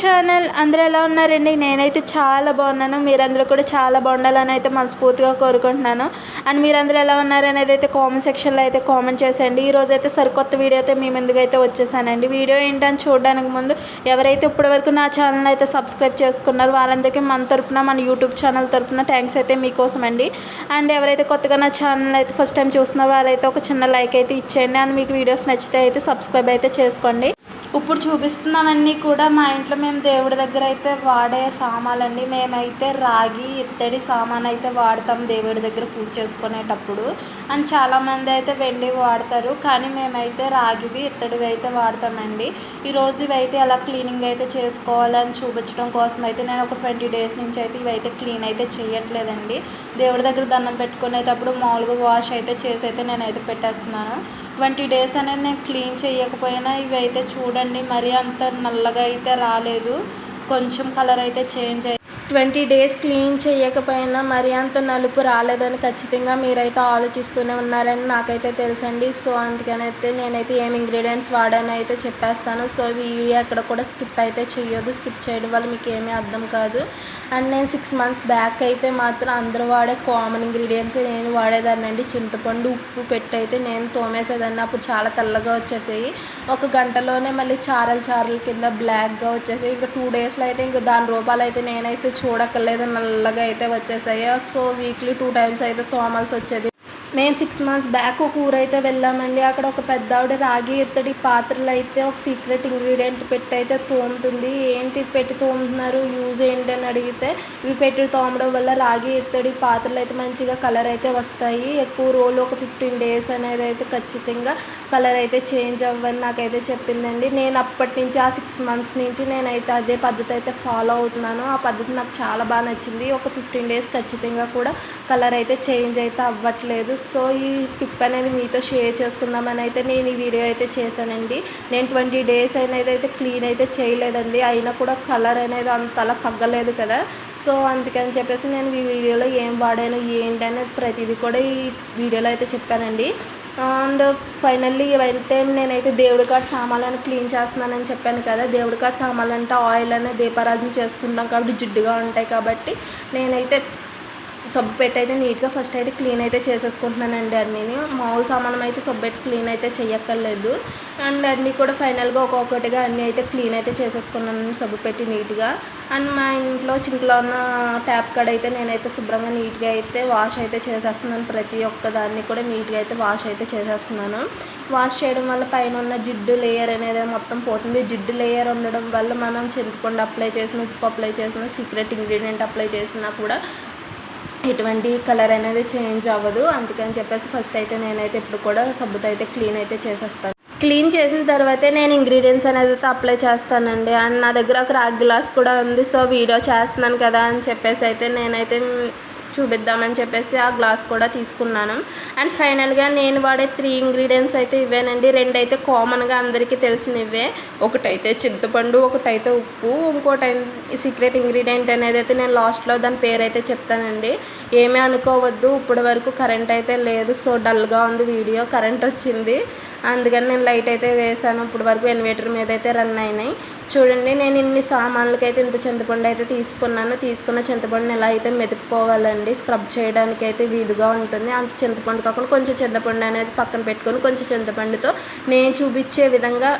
Channel అందరూ ఎలా ఉన్నారండి? నేనైతే చాలా బాగున్నాను. మీరందరూ కూడా చాలా బాగుండాలని అయితే మనస్ఫూర్తిగా కోరుకుంటున్నాను. అండ్ మీరందరూ ఎలా ఉన్నారనేది అయితే కామెంట్ సెక్షన్లో అయితే కామెంట్ చేసేయండి. ఈరోజు అయితే సరికొత్త వీడియో అయితే మీ ముందుగా అయితే వచ్చేసానండి. వీడియో ఏంటని చూడడానికి ముందు ఎవరైతే ఇప్పటివరకు నా ఛానల్ అయితే సబ్స్క్రైబ్ చేసుకున్నారో వాళ్ళందరికీ మన తరపున మన యూట్యూబ్ ఛానల్ తరపున థ్యాంక్స్ అయితే మీకోసం అండి అండ్ ఎవరైతే కొత్తగా నా ఛానల్ అయితే ఫస్ట్ టైం చూస్తున్నారో వాళ్ళైతే ఒక చిన్న లైక్ అయితే ఇచ్చేయండి. అండ్ మీకు వీడియోస్ నచ్చితే అయితే సబ్స్క్రైబ్ అయితే చేసుకోండి. ఇప్పుడు చూపిస్తున్నవన్నీ కూడా మా ఇంట్లో మేము దేవుడి దగ్గర అయితే వాడే సామాన్లండి. మేమైతే రాగి ఇత్తడి సామాన్ అయితే వాడతాం దేవుడి దగ్గర పూజ చేసుకునేటప్పుడు. అండ్ చాలామంది అయితే వెండి వాడతారు. కానీ మేమైతే రాగివి ఇత్తడివి అయితే వాడతామండి. ఈరోజు ఇవైతే ఎలా క్లీనింగ్ అయితే చేసుకోవాలని చూపించడం కోసం అయితే నేను ఒక ట్వంటీ డేస్ నుంచి అయితే ఇవైతే క్లీన్ అయితే చేయట్లేదండి. దేవుడి దగ్గర దండం పెట్టుకునేటప్పుడు మామూలుగా వాష్ అయితే చేసి అయితే నేనైతే పెట్టేస్తున్నాను. ట్వంటీ డేస్ అనేది నేను క్లీన్ చేయకపోయినా ఇవి అయితే చూడండి. మరీ అంత నల్లగా అయితే రాలేదు. కొంచెం కలర్ అయితే చేంజ్ అయ్యి ట్వంటీ డేస్ క్లీన్ చేయకపోయినా మరీ అంత నలుపు రాలేదని ఖచ్చితంగా మీరైతే ఆలోచిస్తూనే ఉన్నారని నాకైతే తెలుసండి. సో అందుకని అయితే నేనైతే ఏం ఇంగ్రీడియంట్స్ వాడానో అయితే చెప్పేస్తాను. సో వీడియో అక్కడ కూడా స్కిప్ అయితే చేయొద్దు స్కిప్ చేయడం వల్ల మీకు ఏమీ అర్థం కాదు. అండ్ నేను సిక్స్ మంత్స్ బ్యాక్ అయితే మాత్రం అందరూ వాడే కామన్ ఇంగ్రీడియంట్స్ నేను వాడేదాన్ని అండి. చింతపండు ఉప్పు పెట్టి అయితే నేను తోమేసేదాన్ని. అప్పుడు చాలా తెల్లగా వచ్చేసాయి. ఒక గంటలోనే మళ్ళీ చారలు చారల కింద బ్లాక్గా వచ్చేసాయి. ఇంకా టూ డేస్లో అయితే ఇంకా దాని రూపాలు అయితే నేనైతే చూడక్కర్లేదు నల్లగా అయితే వచ్చేసాయి. సో వీక్లీ టూ టైమ్స్ అయితే తోమాల్సి వచ్చేది. మేము సిక్స్ మంత్స్ బ్యాక్ ఒక ఊరైతే వెళ్ళామండి. అక్కడ ఒక పెద్ద ఆవిడ రాగి ఇత్తడి పాత్రలు అయితే ఒక సీక్రెట్ ఇంగ్రీడియంట్ పెట్టి అయితే తోముతుంది. ఏంటి పెట్టి తోముతున్నారు? యూజ్ ఏంటి అని అడిగితే ఇవి పెట్టి తోమడం వల్ల రాగి ఇత్తడి పాత్రలు అయితే మంచిగా కలర్ అయితే వస్తాయి. ఎక్కువ రోజులు ఒక ఫిఫ్టీన్ డేస్ అనేది అయితే ఖచ్చితంగా కలర్ అయితే చేంజ్ అవ్వని నాకైతే చెప్పిందండి. నేను అప్పటి నుంచి ఆ సిక్స్ మంత్స్ నుంచి నేనైతే అదే పద్ధతి అయితే ఫాలో అవుతున్నాను. ఆ పద్ధతి నాకు చాలా బాగా నచ్చింది. ఒక ఫిఫ్టీన్ డేస్ ఖచ్చితంగా కూడా కలర్ అయితే చేంజ్ అయితే అవ్వట్లేదు. సో ఈ టిప్ అనేది మీతో షేర్ చేసుకుందామని అయితే నేను ఈ వీడియో అయితే చేశానండి. నేను ట్వంటీ డేస్ అనేది అయితే క్లీన్ అయితే చేయలేదండి. అయినా కూడా కలర్ అనేది అంతలా కగ్గలేదు కదా. సో అందుకని చెప్పేసి నేను ఈ వీడియోలో ఏం వాడాను ఏంటి అనేది ప్రతిదీ కూడా ఈ వీడియోలో అయితే చెప్పానండి. అండ్ ఫైనల్లీ ఇవైతే నేనైతే దేవుడి కాడ సామాన్లను క్లీన్ చేస్తున్నానని చెప్పాను కదా. దేవుడి కాడ సామాన్లు అంటే ఆయిల్ అనేది దీపారాధన చేసుకుంటాం కాబట్టి జిడ్డుగా ఉంటాయి కాబట్టి నేనైతే సబ్బు పెట్టి అయితే నీట్గా ఫస్ట్ అయితే క్లీన్ అయితే చేసేసుకుంటున్నానండి అన్నీ మామూలు సామానం అయితే సబ్బు పెట్టి క్లీన్ అయితే చేయక్కర్లేదు అండ్ అన్నీ కూడా ఫైనల్గా ఒక్కొక్కటిగా అన్నీ అయితే క్లీన్ అయితే చేసేసుకున్నాను సబ్బు పెట్టి నీట్గా. అండ్ మా ఇంట్లో చింక్లో ఉన్న ట్యాప్ కాడ అయితే నేనైతే శుభ్రంగా నీట్గా అయితే వాష్ అయితే చేసేస్తున్నాను. ప్రతి ఒక్క దాన్ని కూడా నీట్గా అయితే వాష్ అయితే చేసేస్తున్నాను. వాష్ చేయడం వల్ల పైన ఉన్న జిడ్డు లేయర్ అనేది మొత్తం పోతుంది. జిడ్డు లేయర్ ఉండడం వల్ల మనం చింతపండు అప్లై చేసిన ఉప్పు అప్లై చేసిన సీక్రెట్ ఇంగ్రీడియంట్ అప్లై చేసినా కూడా ఎటువంటి కలర్ అనేది చేంజ్ అవ్వదు. అందుకని చెప్పేసి ఫస్ట్ అయితే నేనైతే ఇప్పుడు కూడా సబ్బుతో అయితే క్లీన్ అయితే చేసేస్తాను. క్లీన్ చేసిన తర్వాతే నేను ఇంగ్రీడియంట్స్ అనేది అయితే అప్లై చేస్తానండి. అండ్ నా దగ్గర ఒక రాగ్ గ్లాస్ కూడా ఉంది. సో వీడియో చేస్తున్నాను కదా అని చెప్పేసి అయితే నేనైతే చూపిద్దామని చెప్పేసి ఆ గ్లాస్ కూడా తీసుకున్నాను. అండ్ ఫైనల్గా నేను వాడే త్రీ ఇంగ్రీడియంట్స్ అయితే ఇవేనండి. రెండు అయితే కామన్గా అందరికీ తెలిసినవే. ఒకటైతే చింతపండు ఒకటైతే ఉప్పు ఇంకోటి సీక్రెట్ ఇంగ్రీడియంట్ అనేది అయితే నేను లాస్ట్లో దాని పేరు అయితే చెప్తానండి. ఏమీ అనుకోవద్దు. ఇప్పటి వరకు కరెంట్ అయితే లేదు. సో డల్గా ఉంది వీడియో. కరెంట్ వచ్చింది. అందుకని నేను లైట్ అయితే వేసాను. ఇప్పుడు వరకు ఇన్వర్టర్ మీద అయితే రన్ అయినాయి. చూడండి నేను ఇన్ని సామాన్లకి అయితే ఇంత చింతపండు అయితే తీసుకున్నాను. తీసుకున్న చింతపండుని ఎలా అయితే మెతుక్కోవాలండి స్క్రబ్ చేయడానికి అయితే వీలుగా ఉంటుంది. అంత చింతపండు కాకుండా కొంచెం చింతపండు అనేది పక్కన పెట్టుకొని కొంచెం చింతపండుతో నేను చూపించే విధంగా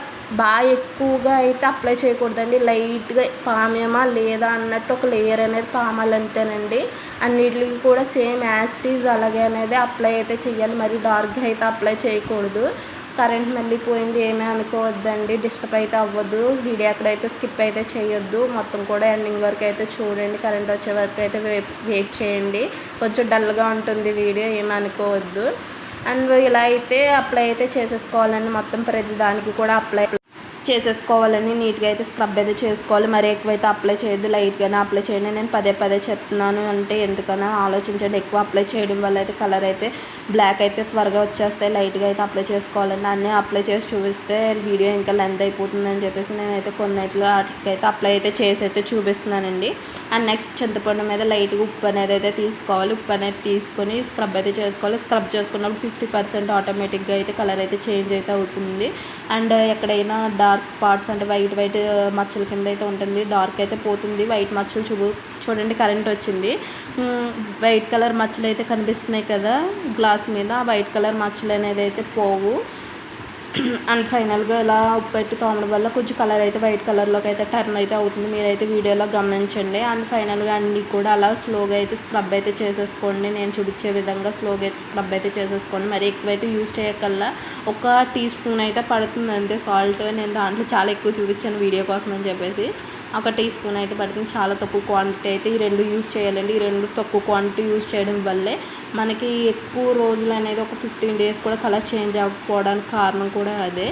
బాగా ఎక్కువగా అయితే అప్లై చేయకూడదండి. లైట్గా పామేమా లేదా అన్నట్టు ఒక లేయర్ అనేది పామాలి అంతేనండి అన్నిటికి కూడా సేమ్ యాస్టీజ్ అలాగే అనేది అప్లై అయితే చేయాలి మరి డార్క్గా అయితే అప్లై చేయకూడదు. కరెంట్ మళ్ళీ పోయింది ఏమీ అనుకోవద్దండి. డిస్టర్బ్ అయితే అవ్వద్దు వీడియో అక్కడైతే స్కిప్ అయితే చేయొద్దు. మొత్తం కూడా ఎండింగ్ వరకు అయితే చూడండి. కరెంట్ వచ్చే వరకు అయితే వెయిట్ చేయండి. కొంచెం డల్గా ఉంటుంది వీడియో ఏమీ అనుకోవద్దు. అండ్ ఇలా అయితే అప్లై అయితే చేసేసుకోవాలండి. మొత్తం ప్రతి దానికి కూడా అప్లై చేసేసుకోవాలని నీట్గా అయితే స్క్రబ్ అయితే చేసుకోవాలి. మరి ఎక్కువైతే అప్లై చేయొద్దు లైట్గానే అప్లై చేయండి. నేను పదే పదే చెప్తున్నాను అంటే ఎందుకన్నా ఆలోచించండి. ఎక్కువ అప్లై చేయడం వల్ల అయితే కలర్ అయితే బ్లాక్ అయితే త్వరగా వచ్చేస్తాయి. లైట్గా అయితే అప్లై చేసుకోవాలండి అన్నీ అప్లై చేసి చూపిస్తే వీడియో ఇంకా లెంత్ అయిపోతుందని చెప్పేసి నేనైతే కొన్నిట్లో వాటికైతే అప్లై అయితే చేసి అయితే చూపిస్తున్నానండి. అండ్ నెక్స్ట్ చింతపండు మీద లైట్గా ఉప్పు అనేది అయితే తీసుకోవాలి. ఉప్పు అనేది తీసుకొని స్క్రబ్ అయితే చేసుకోవాలి. స్క్రబ్ చేసుకున్నప్పుడు ఫిఫ్టీ పర్సెంట్ ఆటోమేటిక్గా అయితే కలర్ అయితే చేంజ్ అయితే అవుతుంది. అండ్ ఎక్కడైనా డార్క్ డార్క్ పార్ట్స్ అంటే వైట్ వైట్ మచ్చల కింద అయితే ఉంటుంది. డార్క్ అయితే పోతుంది. వైట్ మచ్చలు చూపు చూడండి కరెంట్ వచ్చింది. వైట్ కలర్ మచ్చలు అయితే కనిపిస్తున్నాయి కదా గ్లాస్ మీద. వైట్ కలర్ మచ్చలు అనేది అయితే పోవు. అండ్ ఫైనల్గా ఇలా ఉప్పు పెట్టి తోమడం వల్ల కొంచెం కలర్ అయితే వైట్ కలర్లోకి అయితే టర్న్ అయితే అవుతుంది. మీరైతే వీడియోలో గమనించండి. అండ్ ఫైనల్గా అన్నీ కూడా అలా స్లోగా అయితే స్క్రబ్ అయితే చేసేసుకోండి. నేను చూపించే విధంగా స్లోగా అయితే స్క్రబ్ అయితే చేసేసుకోండి. మరి ఎక్కువైతే యూజ్ చేయకల్లా ఒక టీ స్పూన్ అయితే పడుతుంది అంతే సాల్ట్ నేను దాంట్లో చాలా ఎక్కువ చూపించాను వీడియో కోసం అని చెప్పేసి. ఒక టీ స్పూన్ అయితే పడుతుంది. చాలా తక్కువ క్వాంటిటీ అయితే ఈ రెండు యూస్ చేయాలండి. ఈ రెండు తక్కువ క్వాంటిటీ యూజ్ చేయడం వల్లే మనకి ఎక్కువ రోజులు అనేది ఒక ఫిఫ్టీన్ డేస్ కూడా కలర్ చేంజ్ అవ్వకపోవడానికి కారణం కూడా అదే.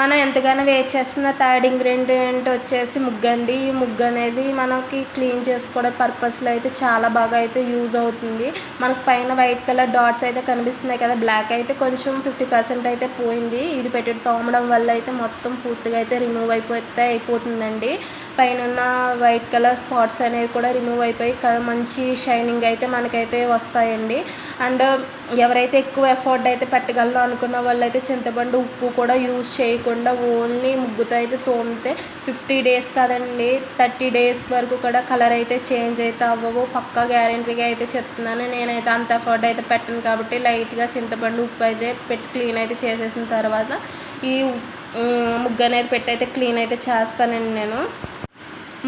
మనం ఎంతగానో వెయిట్ చేస్తున్న థర్డ్ ఇంగ్రీడియంట్ వచ్చేసి ముగ్గు అండి ఈ ముగ్గు అనేది మనకి క్లీన్ చేసుకోవడం పర్పస్లో అయితే చాలా బాగా అయితే యూజ్ అవుతుంది. మనకు పైన వైట్ కలర్ డాట్స్ అయితే కనిపిస్తున్నాయి కదా బ్లాక్ అయితే కొంచెం ఫిఫ్టీ పర్సెంట్ అయితే పోయింది. ఇది పెట్టి తోమడం వల్ల అయితే మొత్తం పూర్తిగా అయితే రిమూవ్ అయిపోతే అయిపోతుందండి. పైన ఉన్న వైట్ కలర్ స్పాట్స్ అనేవి కూడా రిమూవ్ అయిపోయి మంచి షైనింగ్ అయితే మనకైతే వస్తాయండి. అండ్ ఎవరైతే ఎక్కువ ఎఫర్ట్ అయితే పెట్టగలరో అనుకున్న వాళ్ళు అయితే చింతపండు ఉప్పు కూడా యూజ్ చేయకుండా ఓన్లీ ముగ్గుతో అయితే తోమితే ఫిఫ్టీ డేస్ కాదండి. థర్టీ డేస్ వరకు కూడా కలర్ అయితే చేంజ్ అయితే అవ్వవు. పక్కా గ్యారంటీగా అయితే చెప్తున్నాను. నేనైతే అంత ఎఫర్ట్ అయితే పెట్టను కాబట్టి లైట్గా చింతపండు ఉప్పు అయితే పెట్టి క్లీన్ అయితే చేసేసిన తర్వాత ఈ ముగ్గు అనేది పెట్టి అయితే క్లీన్ అయితే చేస్తానండి నేను.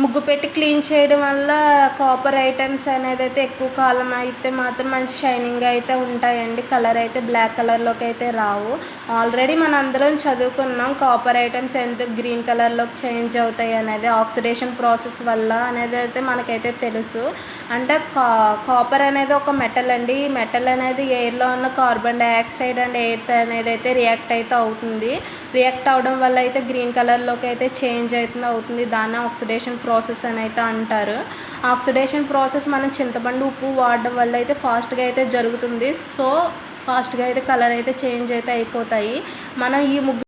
ముగ్గు పెట్టి క్లీన్ చేయడం వల్ల కాపర్ ఐటమ్స్ అనేది అయితే ఎక్కువ కాలం అయితే మాత్రం మంచి షైనింగ్ అయితే ఉంటాయండి. కలర్ అయితే బ్లాక్ కలర్లోకి అయితే రావు. ఆల్రెడీ మనం అందరం చదువుకున్నాం కాపర్ ఐటమ్స్ ఎంత గ్రీన్ కలర్లోకి చేంజ్ అవుతాయి అనేది ఆక్సిడేషన్ ప్రాసెస్ వల్ల అనేది అయితే మనకైతే తెలుసు. అంటే కా కాపర్ అనేది ఒక మెటల్ అండి. ఈ మెటల్ అనేది ఎయిర్లో ఉన్న కార్బన్ డైఆక్సైడ్ అండ్ ఎయిర్ అనేది అయితే రియాక్ట్ అయితే అవుతుంది. రియాక్ట్ అవడం వల్ల అయితే గ్రీన్ కలర్లోకి అయితే చేంజ్ అవుతుంది. అవుతుంది దాన్ని ఆక్సిడేషన్ ప్రాసెస్ అని అయితే అంటారు. ఆక్సిడేషన్ ప్రాసెస్ మనం చింతపండు ఉప్పు వాడడం వల్ల అయితే ఫాస్ట్గా అయితే జరుగుతుంది. సో ఫాస్ట్గా అయితే కలర్ అయితే చేంజ్ అయితే అయిపోతాయి. మనం ఈ ముగ్గు